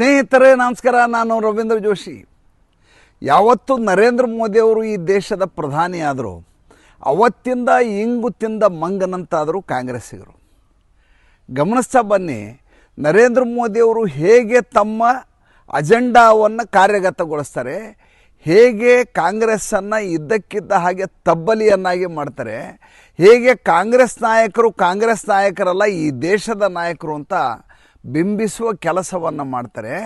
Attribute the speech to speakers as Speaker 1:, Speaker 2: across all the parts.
Speaker 1: ಸ್ನೇಹಿತರೇ, ನಮಸ್ಕಾರ. ನಾನು ರವೀಂದ್ರ ಜೋಶಿ. ಯಾವತ್ತು ನರೇಂದ್ರ ಮೋದಿಯವರು ಈ ದೇಶದ ಪ್ರಧಾನಿ ಆದರು ಅವತ್ತಿಂದ ಇಂಗು ತಿಂದ ಮಂಗನಂತಾದರೂ ಕಾಂಗ್ರೆಸ್ಸಿಗರು. ಗಮನಿಸ್ತಾ ಬನ್ನಿ, ನರೇಂದ್ರ ಮೋದಿಯವರು ಹೇಗೆ ತಮ್ಮ ಅಜೆಂಡಾವನ್ನು ಕಾರ್ಯಗತಗೊಳಿಸ್ತಾರೆ, ಹೇಗೆ ಕಾಂಗ್ರೆಸ್ಸನ್ನು ಇದ್ದಕ್ಕಿದ್ದ ಹಾಗೆ ತಬ್ಬಲಿಯನ್ನಾಗಿ ಮಾಡ್ತಾರೆ, ಹೇಗೆ ಕಾಂಗ್ರೆಸ್ ನಾಯಕರು ಕಾಂಗ್ರೆಸ್ ನಾಯಕರಲ್ಲ, ಈ ದೇಶದ ನಾಯಕರು ಅಂತ ಬಿಂಬಿಸುವ ಕೆಲಸವನ್ನು ಮಾಡ್ತಾರೆ,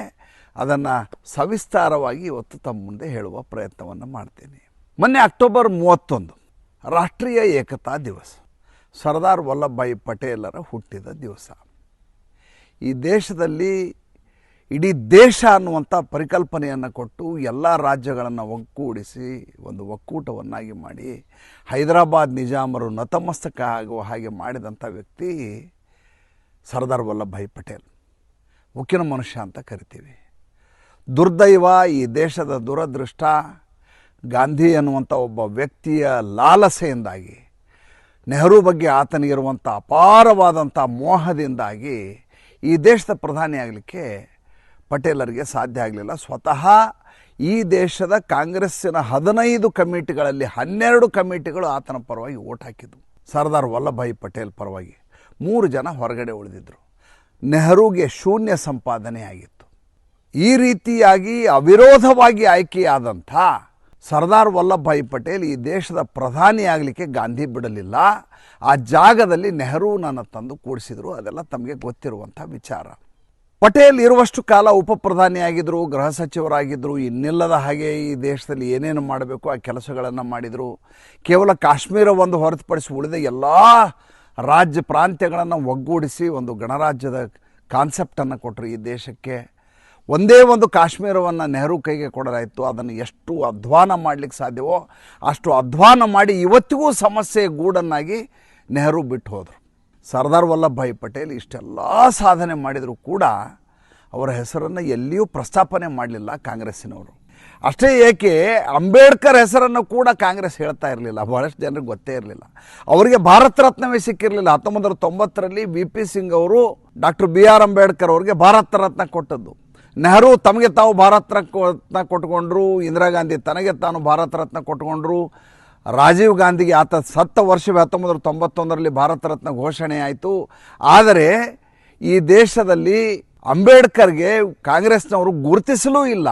Speaker 1: ಅದನ್ನು ಸವಿಸ್ತಾರವಾಗಿ ಇವತ್ತು ತಮ್ಮ ಮುಂದೆ ಹೇಳುವ ಪ್ರಯತ್ನವನ್ನು ಮಾಡ್ತೀನಿ. ಮೊನ್ನೆ ಅಕ್ಟೋಬರ್ ಮೂವತ್ತೊಂದು, ರಾಷ್ಟ್ರೀಯ ಏಕತಾ ದಿವಸ. ಸರ್ದಾರ್ ವಲ್ಲಭಭಾಯಿ ಪಟೇಲರ ಹುಟ್ಟಿದ ದಿವಸ. ಈ ದೇಶದಲ್ಲಿ ಇಡೀ ದೇಶ ಅನ್ನುವಂಥ ಪರಿಕಲ್ಪನೆಯನ್ನು ಕೊಟ್ಟು ಎಲ್ಲ ರಾಜ್ಯಗಳನ್ನು ಒಗ್ಗೂಡಿಸಿ, ಒಂದು ಒಕ್ಕೂಟವನ್ನಾಗಿ ಮಾಡಿ, ಹೈದರಾಬಾದ್ ನಿಜಾಮರು ನತಮಸ್ತಕ ಆಗುವ ಹಾಗೆ ಮಾಡಿದಂಥ ವ್ಯಕ್ತಿ ಸರ್ದಾರ್ ವಲ್ಲಭಭಾಯಿ ಪಟೇಲ್. ಉಕ್ಕಿನ ಮನುಷ್ಯ ಅಂತ ಕರಿತೀವಿ. ದುರ್ದೈವ ಈ ದೇಶದ ದುರದೃಷ್ಟ, ಗಾಂಧಿ ಅನ್ನುವಂಥ ಒಬ್ಬ ವ್ಯಕ್ತಿಯ ಲಾಲಸೆಯಿಂದಾಗಿ, ನೆಹರು ಬಗ್ಗೆ ಆತನಿಗಿರುವಂಥ ಅಪಾರವಾದಂಥ ಮೋಹದಿಂದಾಗಿ ಈ ದೇಶದ ಪ್ರಧಾನಿ ಆಗಲಿಕ್ಕೆ ಪಟೇಲರಿಗೆ ಸಾಧ್ಯ ಆಗಲಿಲ್ಲ. ಸ್ವತಃ ಈ ದೇಶದ ಕಾಂಗ್ರೆಸ್ಸಿನ ಹದಿನೈದು ಕಮಿಟಿಗಳಲ್ಲಿ ಹನ್ನೆರಡು ಕಮಿಟಿಗಳು ಆತನ ಪರವಾಗಿ ಓಟ್ ಹಾಕಿದ್ವು ಸರ್ದಾರ್ ವಲ್ಲಭಭಾಯಿ ಪಟೇಲ್ ಪರವಾಗಿ. ಮೂರು ಜನ ಹೊರಗಡೆ ಉಳಿದಿದ್ದರು ನೆಹರುಗೆ ಶೂನ್ಯ ಸಂಪಾದನೆ ಆಗಿತ್ತು. ಈ ರೀತಿಯಾಗಿ ಅವಿರೋಧವಾಗಿ ಆಯ್ಕೆಯಾದಂಥ ಸರ್ದಾರ್ ವಲ್ಲಭಭಾಯಿ ಪಟೇಲ್ ಈ ದೇಶದ ಪ್ರಧಾನಿಯಾಗಲಿಕ್ಕೆ ಗಾಂಧಿ ಬಿಡಲಿಲ್ಲ. ಆ ಜಾಗದಲ್ಲಿ ನೆಹರೂನನ್ನು ತಂದು ಕೂಡಿಸಿದರು. ಅದೆಲ್ಲ ತಮಗೆ ಗೊತ್ತಿರುವಂಥ ವಿಚಾರ. ಪಟೇಲ್ ಇರುವಷ್ಟು ಕಾಲ ಉಪ ಪ್ರಧಾನಿಯಾಗಿದ್ದರು ಗೃಹ ಸಚಿವರಾಗಿದ್ದರು ಇನ್ನಿಲ್ಲದ ಹಾಗೆ ಈ ದೇಶದಲ್ಲಿ ಏನೇನು ಮಾಡಬೇಕು, ಆ ಕೆಲಸಗಳನ್ನು ಮಾಡಿದರು. ಕೇವಲ ಕಾಶ್ಮೀರ ಒಂದು ಹೊರತುಪಡಿಸಿ ಉಳಿದ ಎಲ್ಲ ರಾಜ್ಯ ಪ್ರಾಂತ್ಯಗಳನ್ನು ಒಗ್ಗೂಡಿಸಿ ಒಂದು ಗಣರಾಜ್ಯದ ಕಾನ್ಸೆಪ್ಟನ್ನು ಕೊಟ್ಟರು ಈ ದೇಶಕ್ಕೆ. ಒಂದೇ ಒಂದು ಕಾಶ್ಮೀರವನ್ನು ನೆಹರು ಕೈಗೆ ಕೊಡಲಾಯಿತು. ಅದನ್ನು ಎಷ್ಟು ಅಧ್ವಾನ ಮಾಡಲಿಕ್ಕೆ ಸಾಧ್ಯವೋ ಅಷ್ಟು ಅಧ್ವಾನ ಮಾಡಿ ಇವತ್ತಿಗೂ ಸಮಸ್ಯೆ ಗೂಡನ್ನಾಗಿ ನೆಹರು ಬಿಟ್ಟು ಹೋದರು ಸರ್ದಾರ್ ವಲ್ಲಭಭಾಯಿ ಪಟೇಲ್ ಇಷ್ಟೆಲ್ಲ ಸಾಧನೆ ಮಾಡಿದರೂ ಕೂಡ ಅವರ ಹೆಸರನ್ನು ಎಲ್ಲಿಯೂ ಪ್ರಸ್ತಾಪನೆ ಮಾಡಲಿಲ್ಲ ಕಾಂಗ್ರೆಸ್ಸಿನವರು. ಅಷ್ಟೇ ಏಕೆ ಅಂಬೇಡ್ಕರ್ ಹೆಸರನ್ನು ಕೂಡ ಕಾಂಗ್ರೆಸ್ ಹೇಳ್ತಾ ಇರಲಿಲ್ಲ. ಬಹಳಷ್ಟು ಜನರಿಗೆ ಗೊತ್ತೇ ಇರಲಿಲ್ಲ. ಅವರಿಗೆ ಭಾರತ ರತ್ನವೇ ಸಿಕ್ಕಿರಲಿಲ್ಲ. ಹತ್ತೊಂಬತ್ತು ನೂರ ತೊಂಬತ್ತರಲ್ಲಿ ವಿ ಪಿ ಸಿಂಗ್ ಅವರು ಡಾಕ್ಟರ್ ಬಿ ಆರ್ ಅಂಬೇಡ್ಕರ್ ಅವರಿಗೆ ಭಾರತ ರತ್ನ ಕೊಟ್ಟದ್ದು. ನೆಹರು ತಮಗೆ ತಾವು ಭಾರತ ರತ್ನ ಕೊಟ್ಕೊಂಡ್ರು ಇಂದಿರಾ ಗಾಂಧಿ ತನಗೆ ತಾನು ಭಾರತ ರತ್ನ ಕೊಟ್ಕೊಂಡ್ರು ರಾಜೀವ್ ಗಾಂಧಿಗೆ ಆತ ಸತ್ತ ವರ್ಷವೇ ಹತ್ತೊಂಬತ್ತು ನೂರ ತೊಂಬತ್ತೊಂದರಲ್ಲಿ ಭಾರತ ರತ್ನ ಘೋಷಣೆ ಆಯಿತು. ಆದರೆ ಈ ದೇಶದಲ್ಲಿ ಅಂಬೇಡ್ಕರ್ಗೆ ಕಾಂಗ್ರೆಸ್ನವರು ಗುರುತಿಸಲೂ ಇಲ್ಲ.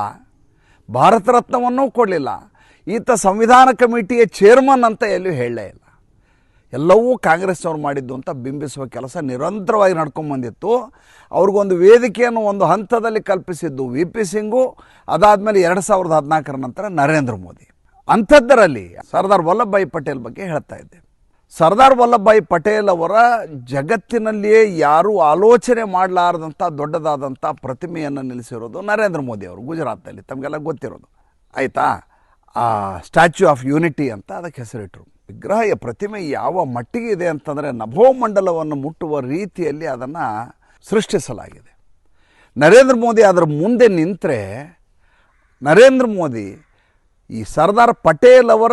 Speaker 1: ಭಾರತ ರತ್ನವನ್ನೂ ಕೊಡಲಿಲ್ಲ. ಈತ ಸಂವಿಧಾನ ಕಮಿಟಿಯ ಚೇರ್ಮನ್ ಅಂತ ಎಲ್ಲೂ ಹೇಳಲೇ ಇಲ್ಲ. ಎಲ್ಲವೂ ಕಾಂಗ್ರೆಸ್ನವ್ರು ಮಾಡಿದ್ದು ಅಂತ ಬಿಂಬಿಸುವ ಕೆಲಸ ನಿರಂತರವಾಗಿ ನಡ್ಕೊಂಬಂದಿತ್ತು ಅವ್ರಿಗೊಂದು ವೇದಿಕೆಯನ್ನು ಒಂದು ಹಂತದಲ್ಲಿ ಕಲ್ಪಿಸಿದ್ದು ವಿ ಪಿ ಸಿಂಗು ಅದಾದಮೇಲೆ ಎರಡು ಸಾವಿರದ ಹದಿನಾಲ್ಕರ ನಂತರ ನರೇಂದ್ರ ಮೋದಿ. ಅಂಥದ್ದರಲ್ಲಿ ಸರ್ದಾರ್ ವಲ್ಲಭಭಾಯಿ ಪಟೇಲ್ ಬಗ್ಗೆ ಹೇಳ್ತಾ ಇದ್ದೆ ಸರ್ದಾರ್ ವಲ್ಲಭಭಾಯಿ ಪಟೇಲ್ ಅವರ ಜಗತ್ತಿನಲ್ಲಿಯೇ ಯಾರೂ ಆಲೋಚನೆ ಮಾಡಲಾರದಂಥ ದೊಡ್ಡದಾದಂಥ ಪ್ರತಿಮೆಯನ್ನು ನಿಲ್ಲಿಸಿರೋದು ನರೇಂದ್ರ ಮೋದಿ ಅವರು ಗುಜರಾತ್ನಲ್ಲಿ. ತಮಗೆಲ್ಲ ಗೊತ್ತಿರೋದು. ಆಯಿತಾ? ಆ ಸ್ಟ್ಯಾಚ್ಯೂ ಆಫ್ ಯೂನಿಟಿ ಅಂತ ಅದಕ್ಕೆ ಹೆಸರಿಟ್ಟರು ವಿಗ್ರಹ ಪ್ರತಿಮೆ ಯಾವ ಮಟ್ಟಿಗೆ ಇದೆ ಅಂತಂದರೆ ನಭೋಮಂಡಲವನ್ನು ಮುಟ್ಟುವ ರೀತಿಯಲ್ಲಿ ಅದನ್ನು ಸೃಷ್ಟಿಸಲಾಗಿದೆ. ನರೇಂದ್ರ ಮೋದಿ ಅದರ ಮುಂದೆ ನಿಂತರೆ ನರೇಂದ್ರ ಮೋದಿ ಈ ಸರ್ದಾರ್ ಪಟೇಲ್ ಅವರ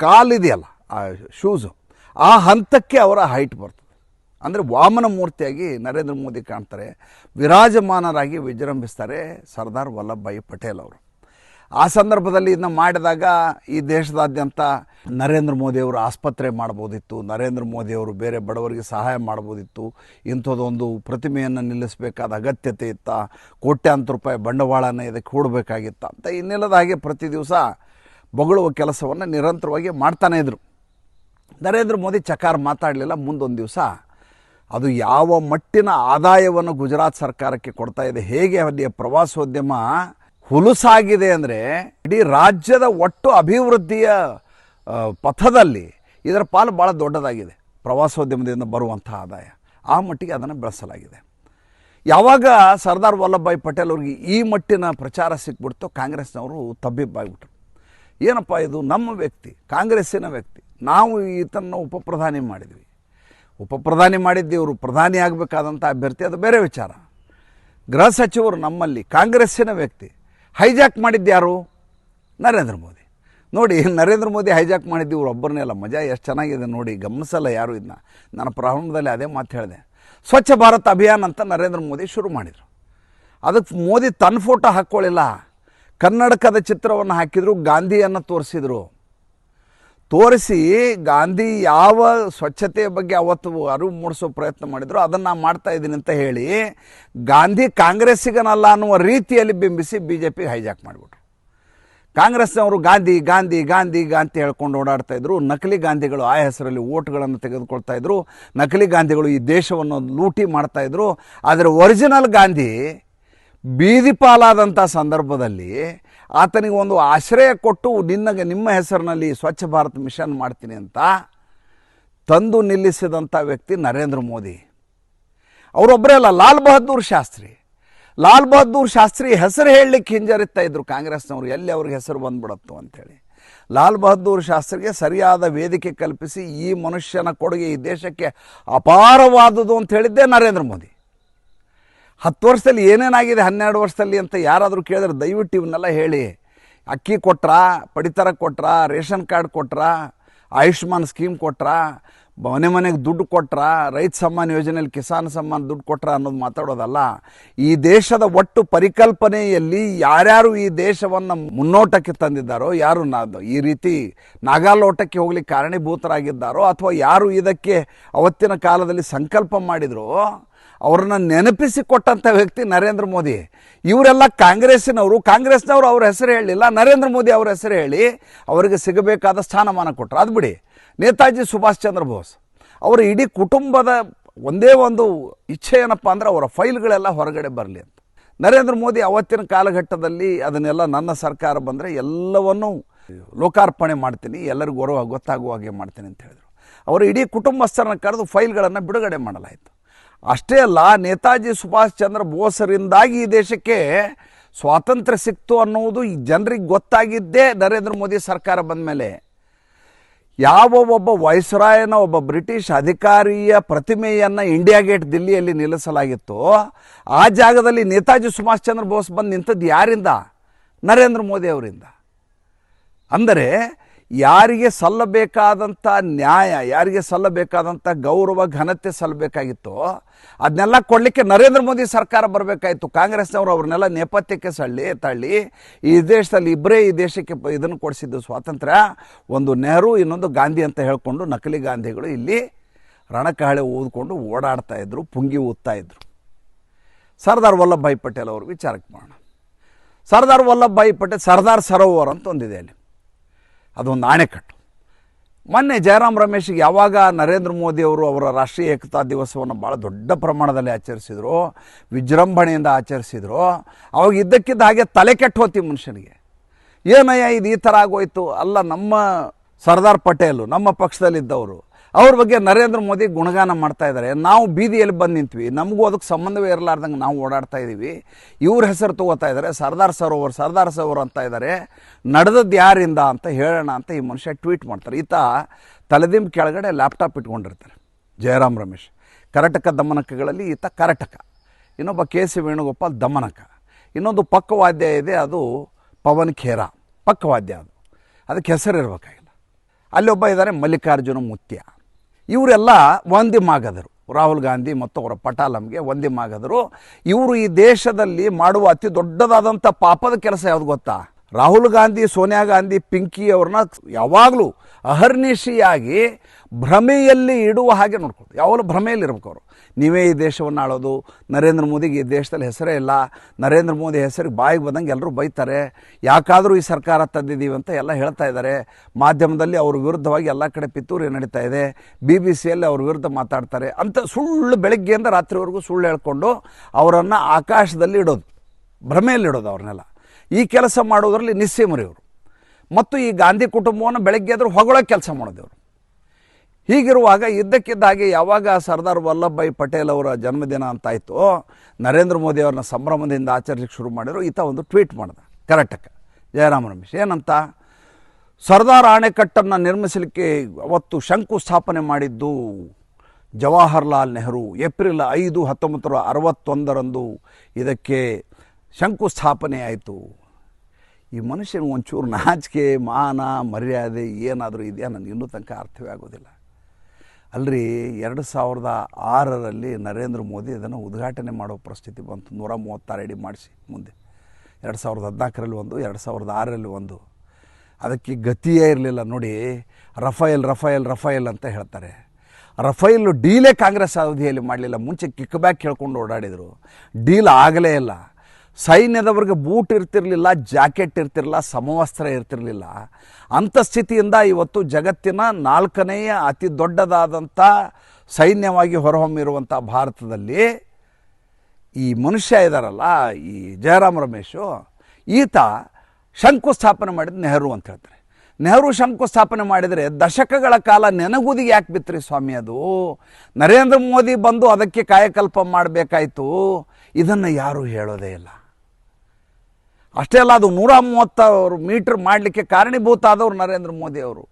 Speaker 1: ಕಾಲಿದೆಯಲ್ಲ, ಆ ಶೂಸು ಆ ಹಂತಕ್ಕೆ ಅವರ ಹೈಟ್ ಬರ್ತದೆ. ಅಂದರೆ ವಾಮನ ಮೂರ್ತಿಯಾಗಿ ನರೇಂದ್ರ ಮೋದಿ ಕಾಣ್ತಾರೆ, ವಿರಾಜಮಾನರಾಗಿ ವಿಜೃಂಭಿಸ್ತಾರೆ ಸರ್ದಾರ್ ವಲ್ಲಭಭಾಯಿ ಪಟೇಲ್ ಅವರು. ಆ ಸಂದರ್ಭದಲ್ಲಿ ಇದನ್ನ ಮಾಡಿದಾಗ ಈ ದೇಶದಾದ್ಯಂತ ನರೇಂದ್ರ ಮೋದಿಯವರು ಆಸ್ಪತ್ರೆ ಮಾಡ್ಬೋದಿತ್ತು, ನರೇಂದ್ರ ಮೋದಿಯವರು ಬೇರೆ ಬಡವರಿಗೆ ಸಹಾಯ ಮಾಡ್ಬೋದಿತ್ತು, ಇಂಥದ್ದೊಂದು ಪ್ರತಿಮೆಯನ್ನು ನಿಲ್ಲಿಸಬೇಕಾದ ಅಗತ್ಯತೆ ಇತ್ತ, ಕೋಟ್ಯಾಂತರ ರೂಪಾಯಿ ಬಂಡವಾಳನ ಇದಕ್ಕೆ ಹೂಡಬೇಕಾಗಿತ್ತ ಅಂತ ಇನ್ನಿಲ್ಲದ ಹಾಗೆ ಪ್ರತಿ ದಿವಸ ಬೊಗಳುವ ಕೆಲಸವನ್ನು ನಿರಂತರವಾಗಿ ಮಾಡ್ತಾನೇ ಇದ್ರು. ನರೇಂದ್ರ ಮೋದಿ ಚಕಾರ ಮಾತಾಡಲಿಲ್ಲ, ಮುಂದೊಂದು ದಿವಸ ಅದು ಯಾವ ಮಟ್ಟಿನ ಆದಾಯವನ್ನು ಗುಜರಾತ್ ಸರ್ಕಾರಕ್ಕೆ ಕೊಡ್ತಾ ಇದೆ, ಹೇಗೆ ಅಲ್ಲಿಯ ಪ್ರವಾಸೋದ್ಯಮ ಹುಲುಸಾಗಿದೆ ಅಂದರೆ ಇಡೀ ರಾಜ್ಯದ ಒಟ್ಟು ಅಭಿವೃದ್ಧಿಯ ಪಥದಲ್ಲಿ ಇದರ ಪಾಲು ಭಾಳ ದೊಡ್ಡದಾಗಿದೆ, ಪ್ರವಾಸೋದ್ಯಮದಿಂದ ಬರುವಂಥ ಆದಾಯ. ಆ ಮಟ್ಟಿಗೆ ಅದನ್ನು ಬೆಳೆಸಲಾಗಿದೆ. ಯಾವಾಗ ಸರ್ದಾರ್ ವಲ್ಲಭಭಾಯಿ ಪಟೇಲ್ ಅವ್ರಿಗೆ ಈ ಮಟ್ಟಿನ ಪ್ರಚಾರ ಸಿಕ್ಬಿಡ್ತೋ, ಕಾಂಗ್ರೆಸ್ನವರು ತಬ್ಬಿಬ್ಬಾಗ್ಬಿಟ್ರು. ಏನಪ್ಪ ಇದು? ನಮ್ಮ ವ್ಯಕ್ತಿ, ಕಾಂಗ್ರೆಸ್ಸಿನ ವ್ಯಕ್ತಿ. ನಾವು ಈತನ ಉಪಪ್ರಧಾನಿ ಮಾಡಿದ್ವಿ. ಉಪಪ್ರಧಾನಿ ಮಾಡಿದ್ದು ಇವರು. ಪ್ರಧಾನಿ ಆಗಬೇಕಾದಂಥ ಅಭ್ಯರ್ಥಿ, ಅದು ಬೇರೆ ವಿಚಾರ. ಗೃಹ ಸಚಿವರು ನಮ್ಮಲ್ಲಿ, ಕಾಂಗ್ರೆಸ್ಸಿನ ವ್ಯಕ್ತಿ. ಹೈಜಾಕ್ ಮಾಡಿದ್ದು ಯಾರು? ನರೇಂದ್ರ ಮೋದಿ. ನೋಡಿ, ನರೇಂದ್ರ ಮೋದಿ ಹೈಜಾಕ್ ಮಾಡಿದ್ದು ಇವರು ಒಬ್ಬರನ್ನೇ ಅಲ್ಲ. ಮಜಾ, ಎಷ್ಟು ಚೆನ್ನಾಗಿದೆ ನೋಡಿ. ಗಮನಿಸಲ್ಲ ಯಾರು ಇದನ್ನ ನನ್ನ ಪ್ರಾರಂಭದಲ್ಲಿ ಅದೇ ಮಾತು ಹೇಳಿದೆ. ಸ್ವಚ್ಛ ಭಾರತ್ ಅಭಿಯಾನ ಅಂತ ನರೇಂದ್ರ ಮೋದಿ ಶುರು ಮಾಡಿದರು. ಅದಕ್ಕೆ ಮೋದಿ ತನ್ನ ಫೋಟೋ ಹಾಕ್ಕೊಳ್ಳಿಲ್ಲ ಕನ್ನಡಕದ ಚಿತ್ರವನ್ನು ಹಾಕಿದರು, ಗಾಂಧಿಯನ್ನು ತೋರಿಸಿದರು. ತೋರಿಸಿ ಗಾಂಧಿ ಯಾವ ಸ್ವಚ್ಛತೆಯ ಬಗ್ಗೆ ಅವತ್ತು ಅರಿವು ಮೂಡಿಸೋ ಪ್ರಯತ್ನ ಮಾಡಿದ್ರು, ಅದನ್ನು ನಾನು ಮಾಡ್ತಾ ಇದ್ದೀನಿ ಅಂತ ಹೇಳಿ ಗಾಂಧಿ ಕಾಂಗ್ರೆಸ್ಸಿಗನಲ್ಲ ಅನ್ನುವ ರೀತಿಯಲ್ಲಿ ಬಿಂಬಿಸಿ ಬಿ ಜೆ ಪಿ ಹೈಜಾಕ್ ಮಾಡಿಬಿಟ್ರು. ಕಾಂಗ್ರೆಸ್ನವರು ಗಾಂಧಿ ಗಾಂಧಿ ಗಾಂಧಿ ಗಾಂಧಿ ಹೇಳ್ಕೊಂಡು ಓಡಾಡ್ತಾ ಇದ್ರು. ನಕಲಿ ಗಾಂಧಿಗಳು ಆ ಹೆಸರಲ್ಲಿ ಓಟ್ಗಳನ್ನು ತೆಗೆದುಕೊಳ್ತಾ ಇದ್ರು. ನಕಲಿ ಗಾಂಧಿಗಳು ಈ ದೇಶವನ್ನು ಲೂಟಿ ಮಾಡ್ತಾ ಇದ್ರು. ಆದರೆ ಒರಿಜಿನಲ್ ಗಾಂಧಿ ಬೀದಿ ಪಾಲಾದಂಥ ಸಂದರ್ಭದಲ್ಲಿ ಆತನಿಗೆ ಒಂದು ಆಶ್ರಯ ಕೊಟ್ಟು ನಿನ್ನಗೆ ನಿಮ್ಮ ಹೆಸರಿನಲ್ಲಿ ಸ್ವಚ್ಛ ಭಾರತ್ ಮಿಷನ್ ಮಾಡ್ತೀನಿ ಅಂತ ತಂದು ನಿಲ್ಲಿಸಿದಂಥ ವ್ಯಕ್ತಿ ನರೇಂದ್ರ ಮೋದಿ. ಅವರೊಬ್ಬರೇ ಅಲ್ಲ, ಲಾಲ್ ಬಹದ್ದೂರ್ ಶಾಸ್ತ್ರಿ. ಲಾಲ್ ಬಹದ್ದೂರ್ ಶಾಸ್ತ್ರಿ ಹೆಸರು ಹೇಳಲಿಕ್ಕೆ ಹಿಂಜರಿತಾ ಇದ್ರು ಕಾಂಗ್ರೆಸ್ನವರು, ಎಲ್ಲಿ ಅವ್ರಿಗೆ ಹೆಸರು ಬಂದ್ಬಿಡತ್ತು ಅಂಥೇಳಿ ಲಾಲ್ ಬಹದ್ದೂರ್ ಶಾಸ್ತ್ರಿಗೆ ಸರಿಯಾದ ವೇದಿಕೆ ಕಲ್ಪಿಸಿ ಈ ಮನುಷ್ಯನ ಕೊಡುಗೆ ಈ ದೇಶಕ್ಕೆ ಅಪಾರವಾದುದು ಅಂತ ಹೇಳಿದ್ದೇ ನರೇಂದ್ರ ಮೋದಿ. ಹತ್ತು ವರ್ಷದಲ್ಲಿ ಏನೇನಾಗಿದೆ, ಹನ್ನೆರಡು ವರ್ಷದಲ್ಲಿ ಅಂತ ಯಾರಾದರೂ ಕೇಳಿದ್ರೆ ದಯವಿಟ್ಟು ಇವನ್ನೆಲ್ಲ ಹೇಳಿ. ಅಕ್ಕಿ ಕೊಟ್ರ, ಪಡಿತರ ಕೊಟ್ರ, ರೇಷನ್ ಕಾರ್ಡ್ ಕೊಟ್ರ, ಆಯುಷ್ಮಾನ್ ಸ್ಕೀಮ್ ಕೊಟ್ರ, ಮನೆ ಮನೆಗೆ ದುಡ್ಡು ಕೊಟ್ರ, ರೈತ ಸಮ್ಮಾನ್ ಯೋಜನೆಯಲ್ಲಿ ಕಿಸಾನ್ ಸಮ್ಮಾನ್ ದುಡ್ಡು ಕೊಟ್ರ ಅನ್ನೋದು ಮಾತಾಡೋದಲ್ಲ. ಈ ದೇಶದ ಒಟ್ಟು ಪರಿಕಲ್ಪನೆಯಲ್ಲಿ ಯಾರ್ಯಾರು ಈ ದೇಶವನ್ನು ಮುನ್ನೋಟಕ್ಕೆ ತಂದಿದ್ದಾರೋ, ಯಾರು ನಾ, ಈ ರೀತಿ ನಾಗಾಲೋಟಕ್ಕೆ ಹೋಗ್ಲಿಕ್ಕೆ ಕಾರಣೀಭೂತರಾಗಿದ್ದಾರೋ, ಅಥವಾ ಯಾರು ಇದಕ್ಕೆ ಅವತ್ತಿನ ಕಾಲದಲ್ಲಿ ಸಂಕಲ್ಪ ಮಾಡಿದ್ರೋ ಅವ್ರನ್ನ ನೆನಪಿಸಿ ಕೊಟ್ಟಂಥ ವ್ಯಕ್ತಿ ನರೇಂದ್ರ ಮೋದಿ. ಇವರೆಲ್ಲ ಕಾಂಗ್ರೆಸ್ಸಿನವರು, ಕಾಂಗ್ರೆಸ್ನವರು ಅವ್ರ ಹೆಸರು ಹೇಳಲಿಲ್ಲ. ನರೇಂದ್ರ ಮೋದಿ ಅವ್ರ ಹೆಸರು ಹೇಳಿ ಅವರಿಗೆ ಸಿಗಬೇಕಾದ ಸ್ಥಾನಮಾನ ಕೊಟ್ಟರು ಅದು ಬಿಡಿ. ನೇತಾಜಿ ಸುಭಾಷ್ ಚಂದ್ರ ಬೋಸ್ ಅವರ ಇಡೀ ಕುಟುಂಬದ ಒಂದೇ ಒಂದು ಇಚ್ಛೆ ಏನಪ್ಪ ಅಂದ್ರೆ ಅವರ ಫೈಲ್ಗಳೆಲ್ಲ ಹೊರಗಡೆ ಬರಲಿ ಅಂತ. ನರೇಂದ್ರ ಮೋದಿ ಅವತ್ತಿನ ಕಾಲಘಟ್ಟದಲ್ಲಿ ಅದನ್ನೆಲ್ಲ ನನ್ನ ಸರ್ಕಾರ ಬಂದರೆ ಎಲ್ಲವನ್ನೂ ಲೋಕಾರ್ಪಣೆ ಮಾಡ್ತೀನಿ, ಎಲ್ಲರಿಗೂ ಗೊತ್ತಾಗುವ ಹಾಗೆ ಮಾಡ್ತೀನಿ ಅಂತ ಹೇಳಿದರು. ಅವರು ಇಡೀ ಕುಟುಂಬಸ್ಥರನ್ನ ಕರೆದು ಫೈಲ್ಗಳನ್ನು ಬಿಡುಗಡೆ ಮಾಡಲಾಯಿತು. ಅಷ್ಟೇ ಅಲ್ಲ, ನೇತಾಜಿ ಸುಭಾಷ್ ಚಂದ್ರ ಬೋಸರಿಂದಾಗಿ ಈ ದೇಶಕ್ಕೆ ಸ್ವಾತಂತ್ರ್ಯ ಸಿಕ್ತು ಅನ್ನುವುದು ಈ ಜನರಿಗೆ ಗೊತ್ತಾಗಿದ್ದೇ ನರೇಂದ್ರ ಮೋದಿ ಸರ್ಕಾರ ಬಂದ ಮೇಲೆ. ಯಾವ ಒಬ್ಬ ವೈಸ್ರಾಯನ, ಒಬ್ಬ ಬ್ರಿಟಿಷ್ ಅಧಿಕಾರಿಯ ಪ್ರತಿಮೆಯನ್ನು ಇಂಡಿಯಾ ಗೇಟ್ ದಿಲ್ಲಿಯಲ್ಲಿ ನಿಲ್ಲಿಸಲಾಗಿತ್ತು, ಆ ಜಾಗದಲ್ಲಿ ನೇತಾಜಿ ಸುಭಾಷ್ ಚಂದ್ರ ಬೋಸ್ ಬಂದು ನಿಂತದ್ದು ಯಾರಿಂದ? ನರೇಂದ್ರ ಮೋದಿ ಅವರಿಂದ. ಅಂದರೆ ಯಾರಿಗೆ ಸಲ್ಲಬೇಕಾದಂಥ ನ್ಯಾಯ, ಯಾರಿಗೆ ಸಲ್ಲಬೇಕಾದಂಥ ಗೌರವ, ಘನತೆ ಸಲ್ಲಬೇಕಾಗಿತ್ತು ಅದನ್ನೆಲ್ಲ ಕೊಡಲಿಕ್ಕೆ ನರೇಂದ್ರ ಮೋದಿ ಸರ್ಕಾರ ಬರಬೇಕಾಯಿತು. ಕಾಂಗ್ರೆಸ್ನವರು ಅವ್ರನ್ನೆಲ್ಲ ನೇಪಥ್ಯಕ್ಕೆ ಸಳ್ಳಿ, ತಳ್ಳಿ ಈ ದೇಶದಲ್ಲಿ ಇಬ್ಬರೇ ಈ ದೇಶಕ್ಕೆ ಇದನ್ನು ಕೊಡಿಸಿದ್ದು ಸ್ವಾತಂತ್ರ್ಯ. ಒಂದು ನೆಹರು, ಇನ್ನೊಂದು ಗಾಂಧಿ ಅಂತ ಹೇಳಿಕೊಂಡು ನಕಲಿ ಗಾಂಧಿಗಳು ಇಲ್ಲಿ ರಣಕಹಳೆ ಓದ್ಕೊಂಡು ಓಡಾಡ್ತಾ ಇದ್ರು, ಪುಂಗಿ ಊದ್ತಾ ಇದ್ರು. ಸರ್ದಾರ್ ವಲ್ಲಭಭಾಯಿ ಪಟೇಲ್ ಅವರು ವಿಚಾರಕ್ಕೆ ಮಾಡೋಣ ಸರ್ದಾರ್ ವಲ್ಲಭಭಾಯಿ ಪಟೇಲ್, ಸರ್ದಾರ್ ಸರೋವರ್ ಅಂತ ಒಂದಿದೆ ಅಲ್ಲಿ. ಅದೊಂದು ನಾಣೆಕಟ್ಟು ಮೊನ್ನೆ ಜಯರಾಮ್ ರಮೇಶ್ಗೆ ಯಾವಾಗ ನರೇಂದ್ರ ಮೋದಿ ಅವರು ಅವರ ರಾಷ್ಟ್ರೀಯ ಏಕತಾ ದಿವಸವನ್ನು ಭಾಳ ದೊಡ್ಡ ಪ್ರಮಾಣದಲ್ಲಿ ಆಚರಿಸಿದ್ರು, ವಿಜೃಂಭಣೆಯಿಂದ ಆಚರಿಸಿದ್ರು, ಅವಾಗ ಇದ್ದಕ್ಕಿದ್ದ ಹಾಗೆ ತಲೆ ಕೆಟ್ಟು ಹೋತಿ ಮನುಷ್ಯನಿಗೆ. ಏನಯ್ಯ ಇದು ಈ ಥರ ಆಗೋಯ್ತು? ಅಲ್ಲ ನಮ್ಮ ಸರ್ದಾರ್ ಪಟೇಲು, ನಮ್ಮ ಪಕ್ಷದಲ್ಲಿದ್ದವರು ಅವ್ರ ಬಗ್ಗೆ ನರೇಂದ್ರ ಮೋದಿ ಗುಣಗಾನ ಮಾಡ್ತಾ ಇದ್ದಾರೆ. ನಾವು ಬೀದಿಯಲ್ಲಿ ಬಂದು ನಿಂತ್ವಿ. ನಮಗೂ ಅದಕ್ಕೆ ಸಂಬಂಧವೇ ಇರಲಾರ್ದಂಗೆ ನಾವು ಓಡಾಡ್ತಾ ಇದ್ದೀವಿ ಇವ್ರ ಹೆಸರು ತಗೋತಾ ಇದ್ದಾರೆ. ಸರ್ದಾರ್ ಸರೋವರ್ ಸರ್ದಾರ್ ಸರೋವರ್ ಅಂತ ಇದ್ದಾರೆ. ನಡೆದದ್ದು ಯಾರಿಂದ ಅಂತ ಹೇಳೋಣ ಅಂತ ಈ ಮನುಷ್ಯ ಟ್ವೀಟ್ ಮಾಡ್ತಾರೆ. ಈತ ತಲೆದಿಮ್ ಕೆಳಗಡೆ ಲ್ಯಾಪ್ಟಾಪ್ ಇಟ್ಕೊಂಡಿರ್ತಾರೆ. ಜಯರಾಮ್ ರಮೇಶ್. ಕರಟಕ ದಮನಕಗಳಲ್ಲಿ ಈತ ಕರಟಕ. ಇನ್ನೊಬ್ಬ ಕೆ ಸಿ ವೇಣುಗೋಪಾಲ್ ದಮನಕ. ಇನ್ನೊಂದು ಪಕ್ಕವಾದ್ಯ ಇದೆ, ಅದು ಪವನ್ ಖೇರಾ. ಪಕ್ಕವಾದ್ಯ ಅದು. ಅದಕ್ಕೆ ಹೆಸರು ಇರಬೇಕಾಗಿಲ್ಲ ಅಲ್ಲಿ ಒಬ್ಬ ಇದ್ದಾರೆ ಮಲ್ಲಿಕಾರ್ಜುನ ಮುತ್ಯ. ಇವರೆಲ್ಲ ಒಂದಿ ಮಾಗದರು ರಾಹುಲ್ ಗಾಂಧಿ ಮತ್ತು ಅವರ ಪಟಾಲಂಗೆ ಒಂದಿ ಮಾಗದರು ಇವರು ಈ ದೇಶದಲ್ಲಿ ಮಾಡುವ ಅತಿ ದೊಡ್ಡದಾದಂಥ ಪಾಪದ ಕೆಲಸ ಯಾವ್ದು ಗೊತ್ತಾ? ರಾಹುಲ್ ಗಾಂಧಿ, ಸೋನಿಯಾ ಗಾಂಧಿ, ಪಿಂಕಿ ಅವ್ರನ್ನ ಯಾವಾಗಲೂ ಅಹರ್ನಿಶಿಯಾಗಿ ಭ್ರಮೆಯಲ್ಲಿ ಇಡುವ ಹಾಗೆ ನೋಡ್ಕೊಳ್ತಾರೆ ಯಾವಾಗಲೂ ಭ್ರಮೆಯಲ್ಲಿ ಇರ್ಬೇಕು ಅವರು. ನೀವೇ ಈ ದೇಶವನ್ನು ಆಳೋದು. ನರೇಂದ್ರ ಮೋದಿಗೆ ಈ ದೇಶದಲ್ಲಿ ಹೆಸರೇ ಇಲ್ಲ. ನರೇಂದ್ರ ಮೋದಿ ಹೆಸರಿಗೆ ಬಾಯಿಗೆ ಬಂದಂಗೆ ಎಲ್ಲರೂ ಬೈತಾರೆ. ಯಾಕಾದರೂ ಈ ಸರ್ಕಾರ ತಂದಿದ್ದೀವಿ ಅಂತ ಎಲ್ಲ ಹೇಳ್ತಾ ಇದ್ದಾರೆ. ಮಾಧ್ಯಮದಲ್ಲಿ ಅವ್ರ ವಿರುದ್ಧವಾಗಿ ಎಲ್ಲ ಕಡೆ ಪಿತೂರಿ ನಡೀತಾ ಇದೆ. ಬಿ ಬಿ ಸಿಯಲ್ಲಿ ಅವ್ರ ವಿರುದ್ಧ ಮಾತಾಡ್ತಾರೆ. ಅಂತ ಸುಳ್ಳು ಬೆಳಗ್ಗೆಯಿಂದ ರಾತ್ರಿವರೆಗೂ ಸುಳ್ಳು ಹೇಳ್ಕೊಂಡು ಅವರನ್ನು ಆಕಾಶದಲ್ಲಿ ಇಡೋದು. ಭ್ರಮೆಯಲ್ಲಿ ಇಡೋದು ಅವ್ರನ್ನೆಲ್ಲ. ಈ ಕೆಲಸ ಮಾಡೋದ್ರಲ್ಲಿ ನಿಸ್ಸೀಮರಿಯವರು. ಮತ್ತು ಈ ಗಾಂಧಿ ಕುಟುಂಬವನ್ನು ಬೆಳಗ್ಗೆ ಆದರೂ ಹೊಗಳೋ ಕೆಲಸ ಮಾಡೋದವರು ಹೀಗಿರುವಾಗ ಇದ್ದಕ್ಕಿದ್ದಾಗೆ ಯಾವಾಗ ಸರ್ದಾರ್ ವಲ್ಲಭಭಾಯಿ ಪಟೇಲ್ ಅವರ ಜನ್ಮದಿನ ಅಂತಾಯಿತು, ನರೇಂದ್ರ ಮೋದಿ ಅವ್ರನ್ನ ಸಂಭ್ರಮದಿಂದ ಆಚರಿಸಕ್ಕೆ ಶುರು ಮಾಡಿದ್ರು. ಈತ ಒಂದು ಟ್ವೀಟ್ ಮಾಡ್ದ, ಕರ್ನಾಟಕ. ಜಯರಾಮ ರಮೇಶ್, ಏನಂತ? ಸರ್ದಾರ್ ಅಣೆಕಟ್ಟನ್ನು ನಿರ್ಮಿಸಲಿಕ್ಕೆ ಅವತ್ತು ಶಂಕುಸ್ಥಾಪನೆ ಮಾಡಿದ್ದು ಜವಾಹರ್ಲಾಲ್ ನೆಹರು. ಏಪ್ರಿಲ್ ಐದು ಹತ್ತೊಂಬತ್ತು ಅರವತ್ತೊಂದರಂದು ಇದಕ್ಕೆ ಶಂಕುಸ್ಥಾಪನೆ ಆಯಿತು. ಈ ಮನುಷ್ಯನ ಒಂಚೂರು ನಾಚಿಕೆ, ಮಾನ, ಮರ್ಯಾದೆ ಏನಾದರೂ ಇದೆಯಾ? ನನಗೆ ಇನ್ನೂ ತನಕ ಅರ್ಥವೇ ಆಗೋದಿಲ್ಲ. ಅಲ್ರಿ, ಎರಡು ಸಾವಿರದ ಆರರಲ್ಲಿ ನರೇಂದ್ರ ಮೋದಿ ಇದನ್ನು ಉದ್ಘಾಟನೆ ಮಾಡೋ ಪರಿಸ್ಥಿತಿ ಬಂತು. ನೂರ ಮೂವತ್ತಾರು ಅಡಿ ಮಾಡಿಸಿ ಮುಂದೆ. ಎರಡು ಸಾವಿರದ ಹದಿನಾಲ್ಕರಲ್ಲಿ ಒಂದು, ಎರಡು ಸಾವಿರದ ಆರರಲ್ಲಿ ಒಂದು. ಅದಕ್ಕೆ ಗತಿಯೇ ಇರಲಿಲ್ಲ. ನೋಡಿ ರಫೈಲ್ ರಫೈಲ್ ರಫೈಲ್ ಅಂತ ಹೇಳ್ತಾರೆ. ರಫೈಲ್ ಡೀಲೇ ಕಾಂಗ್ರೆಸ್ ಅವಧಿಯಲ್ಲಿ ಮಾಡಲಿಲ್ಲ. ಮುಂಚೆ ಕಿಕ್ ಬ್ಯಾಕ್ ಹೇಳ್ಕೊಂಡು ಓಡಾಡಿದರು. ಡೀಲ್ ಆಗಲೇ ಇಲ್ಲ. ಸೈನ್ಯದವ್ರಿಗೆ ಬೂಟ್ ಇರ್ತಿರಲಿಲ್ಲ, ಜಾಕೆಟ್ ಇರ್ತಿರಲಿಲ್ಲ, ಸಮವಸ್ತ್ರ ಇರ್ತಿರಲಿಲ್ಲ. ಅಂಥ ಸ್ಥಿತಿಯಿಂದ ಇವತ್ತು ಜಗತ್ತಿನ ನಾಲ್ಕನೆಯ ಅತಿ ದೊಡ್ಡದಾದಂಥ ಸೈನ್ಯವಾಗಿ ಹೊರಹೊಮ್ಮಿರುವಂಥ ಭಾರತದಲ್ಲಿ ಈ ಮನುಷ್ಯ ಇದ್ದಾರಲ್ಲ ಈ ಜಯರಾಮ್ ರಮೇಶು, ಈತ ಶಂಕುಸ್ಥಾಪನೆ ಮಾಡಿದ ನೆಹರು ಅಂತ ಹೇಳ್ತಾರೆ. ನೆಹರು ಶಂಕುಸ್ಥಾಪನೆ ಮಾಡಿದರೆ ದಶಕಗಳ ಕಾಲ ನೆನಗುದಿಗೆ ಯಾಕೆ ಬಿತ್ರಿ ಸ್ವಾಮಿ ಅದು? ನರೇಂದ್ರ ಮೋದಿ ಬಂದು ಅದಕ್ಕೆ ಕಾಯಕಲ್ಪ ಮಾಡಬೇಕಾಯಿತು. ಇದನ್ನು ಯಾರೂ ಹೇಳೋದೇ ಇಲ್ಲ. ಅಷ್ಟೇ ಅಲ್ಲ, ಅದು ನೂರ ಮೂವತ್ತಾರು ಮೀಟ್ರ್ ಮಾಡಲಿಕ್ಕೆ ಕಾರಣೀಭೂತ ಆದವರು ನರೇಂದ್ರ ಮೋದಿ ಅವರು.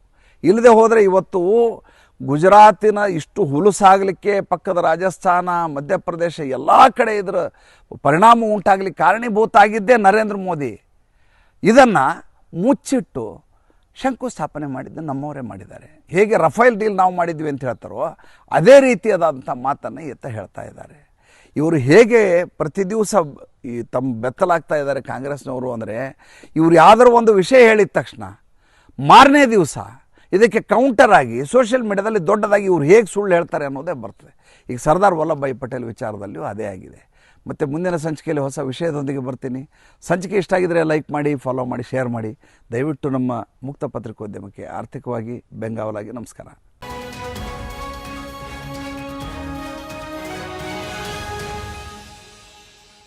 Speaker 1: ಇಲ್ಲದೆ ಹೋದರೆ ಇವತ್ತು ಗುಜರಾತಿನ ಇಷ್ಟು ಹುಲುಸಾಗಲಿಕ್ಕೆ ಪಕ್ಕದ ರಾಜಸ್ಥಾನ, ಮಧ್ಯಪ್ರದೇಶ ಎಲ್ಲ ಕಡೆ ಇದರ ಪರಿಣಾಮ ಉಂಟಾಗಲಿಕ್ಕೆ ಕಾರಣೀಭೂತ ಆಗಿದ್ದೇ ನರೇಂದ್ರ ಮೋದಿ. ಇದನ್ನು ಮುಚ್ಚಿಟ್ಟು ಶಂಕುಸ್ಥಾಪನೆ ಮಾಡಿದ್ದು ನಮ್ಮವರೇ ಮಾಡಿದ್ದಾರೆ. ಹೇಗೆ ರಫೇಲ್ ಡೀಲ್ ನಾವು ಮಾಡಿದ್ವಿ ಅಂತ ಹೇಳ್ತಾರೋ, ಅದೇ ರೀತಿಯಾದಂಥ ಮಾತನ್ನು ಎತ್ತ ಹೇಳ್ತಾ ಇದ್ದಾರೆ. ಇವರು ಹೇಗೆ ಪ್ರತಿ ದಿವಸ ಈ ತಮ್ಮ ಬೆತ್ತಲಾಗ್ತಾ ಇದ್ದಾರೆ ಕಾಂಗ್ರೆಸ್ನವರು ಅಂದರೆ ಇವರು ಯಾವ್ದಾರು ಒಂದು ವಿಷಯ ಹೇಳಿದ ತಕ್ಷಣ ಮಾರನೇ ದಿವಸ ಇದಕ್ಕೆ ಕೌಂಟರ್ ಆಗಿ ಸೋಷಿಯಲ್ ಮೀಡಿಯಾದಲ್ಲಿ ದೊಡ್ಡದಾಗಿ ಇವ್ರು ಹೇಗೆ ಸುಳ್ಳು ಹೇಳ್ತಾರೆ ಅನ್ನೋದೇ ಬರ್ತದೆ. ಈಗ ಸರ್ದಾರ್ ವಲ್ಲಭಭಾಯಿ ಪಟೇಲ್ ವಿಚಾರದಲ್ಲಿಯೂ ಅದೇ ಆಗಿದೆ. ಮತ್ತು ಮುಂದಿನ ಸಂಚಿಕೆಯಲ್ಲಿ ಹೊಸ ವಿಷಯದೊಂದಿಗೆ ಬರ್ತೀನಿ. ಸಂಚಿಕೆ ಇಷ್ಟ ಆಗಿದರೆ ಲೈಕ್ ಮಾಡಿ ಫಾಲೋ ಮಾಡಿ ಶೇರ್ ಮಾಡಿ. ದಯವಿಟ್ಟು ನಮ್ಮ ಮುಕ್ತ ಪತ್ರಿಕೋದ್ಯಮಕ್ಕೆ ಆರ್ಥಿಕವಾಗಿ ಬೆಂಗಾವಲಾಗಿ ನಮಸ್ಕಾರ.